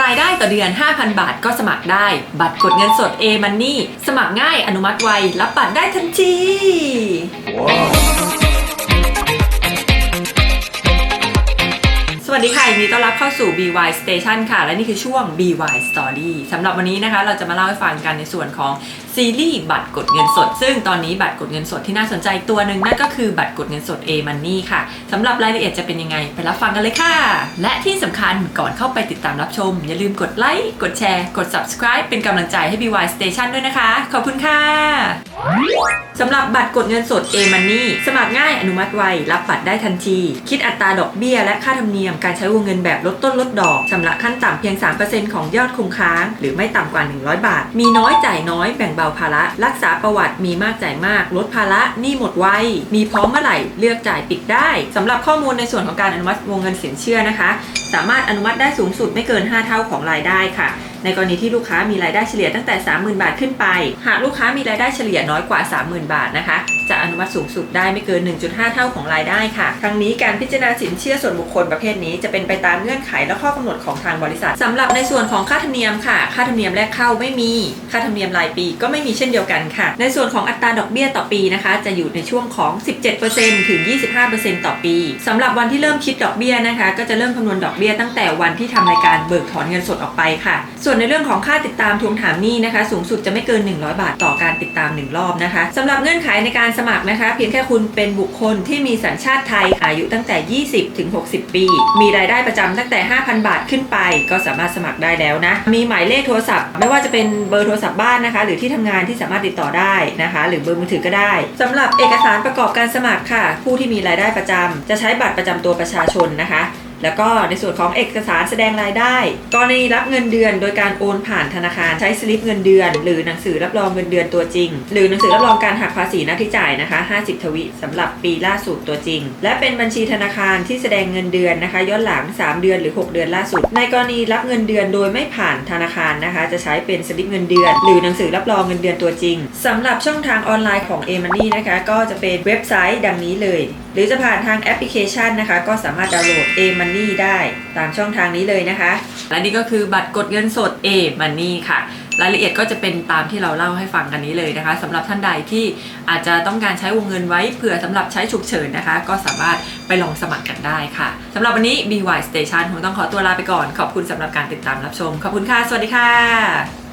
รายได้ต่อเดือน 5,000 บาทก็สมัครได้ บัตรกดเงินสด A Money สมัครง่ายอนุมัติไว รับบัตรได้ทันทีส วัสดีค่ะยินดีต้อนรับเข้าสู่ BY Station ค่ะ และนี่คือช่วง BY Story สำหรับวันนี้นะคะ เราจะมาเล่าให้ฟังกันในส่วนของซีรีส์บัตรกดเงินสด ซึ่งตอนนี้บัตรกดเงินสดที่น่าสนใจตัวหนึ่งนั่นก็คือบัตรกดเงินสด A Money ค่ะสำหรับรายละเอียดจะเป็นยังไง ไปรับฟังกันเลยค่ะ และที่สำคัญก่อนเข้าไปติดตามรับชม อย่าลืมกดไลค์กดแชร์ กด subscribe เป็นกำลังใจให้ BY Station ด้วยนะคะ ขอบคุณค่ะ สำหรับบัตรกดเงินสด A Money สมัครง่ายอนุมัติไว รับบัตรได้ทันที คิดอัตราดอกเบี้ย และค่าธรรมเนียมการใช้วงเงินแบบลดต้นลดดอกชำระขั้นต่ำเพียง 3%ของยอดคงค้าง หรือไม่ต่ำกว่า 100 บาท มีน้อยจ่ายน้อยแบ่งเบาภาระ รักษาประวัติมีมากจ่ายมาก ลดภาระหนี้หมดไวมีพร้อมเมื่อไหร่เลือกจ่ายปิดได้สำหรับข้อมูลในส่วนของการอนุมัติวงเงินสินเชื่อนะคะ สามารถอนุมัติได้สูงสุดไม่เกิน 5 เท่าของรายได้ค่ะ ในกรณีที่ลูกค้ามีรายได้เฉลี่ยตั้งแต่ 30,000 บาทขึ้นไป หากลูกค้ามีรายได้เฉลี่ยน้อยกว่า 30,000 บาทนะคะ จะอนุมัติสูงสุดได้ไม่เกิน 1.5 เท่าของรายได้ค่ะ ทั้งนี้การพิจารณาสินเชื่อส่วนบุคคลประเภทนี้จะเป็นไปตามเงื่อนไขและข้อกำหนดของทางบริษัทสำหรับในส่วนของค่าธรรมเนียมค่ะ ค่าธรรมเนียมแรกเข้าไม่มี ค่าธรรมเนียมรายปีก็ไม่มีเช่นเดียวกันค่ะ ในส่วนของอัตราดอกเบี้ยต่อปีนะคะ จะอยู่ในช่วงของ 17%ถึง 25%ต่อปีสำหรับวันที่เริ่มคิดดอกเบี้ยนะคะ ก็จะเริ่มคำนวณดอกเบี้ยตั้งแต่วันที่ทำรายการเบิกถอนเงินสดออกไปค่ะส่วนในเรื่องของค่าติดตามทวงถามหนี้นะคะ สูงสุดจะไม่เกิน 100 บาทต่อการติดตาม 1 รอบนะคะสำหรับเงื่อนไขในการสมัครนะคะ เพียงแค่คุณเป็นบุคคลที่มีสัญชาติไทยอายุตั้งแต่ 20 ถึง 60 ปี มีรายได้ประจำตั้งแต่ 5,000 บาทขึ้นไป ก็สามารถสมัครได้แล้วนะ มีหมายเลขโทรศัพท์ ไม่ว่าจะเป็นเบอร์โทรศัพท์บ้านนะคะ หรือที่ทำงานที่สามารถติดต่อได้นะคะ หรือเบอร์มือถือก็ได้สำหรับเอกสารประกอบการสมัครค่ะ ผู้ที่มีรายได้ประจำจะใช้บัตรประจำตัวประชาชนนะคะ แล้วก็ในส่วนของเอกสารแสดงรายได้กรณีรับเงินเดือน โดยการโอนผ่านธนาคารใช้สลิปเงินเดือน หรือหนังสือรับรองเงินเดือนตัวจริง หรือหนังสือรับรองการหักภาษีหน้าที่จ่ายนะคะ 50 ทวิสำหรับปีล่าสุดตัวจริง และเป็นบัญชีธนาคารที่แสดงเงินเดือนนะคะย้อนหลัง 3 เดือนหรือ 6 เดือนล่าสุด ในกรณีรับเงินเดือนโดยไม่ผ่านธนาคารนะคะ จะใช้เป็นสลิปเงินเดือน หรือหนังสือรับรองเงินเดือนตัวจริงสำหรับช่องทางออนไลน์ของ a m o n e y นะคะก็จะเป็นเว็บไซต์ดังนี้เลย หรือจะผ่านทางแอปพลิเคชันนะคะ ก็สามารถดาวน์โหลด a m o n e y ได้ตามช่องทางนี้เลยนะคะ และนี่ก็คือบัตรกดเงินสด A Money ค่ะ รายละเอียดก็จะเป็นตามที่เราเล่าให้ฟังกันนี้เลยนะคะสำหรับท่านใดที่อาจจะต้องการใช้วงเงินไว้เผื่อสำหรับใช้ฉุกเฉินนะคะ ก็สามารถไปลองสมัครกันได้ค่ะสำหรับวันนี้ BY Station คงต้องขอตัวลาไปก่อน ขอบคุณสำหรับการติดตามรับชม ขอบคุณค่ะ สวัสดีค่ะ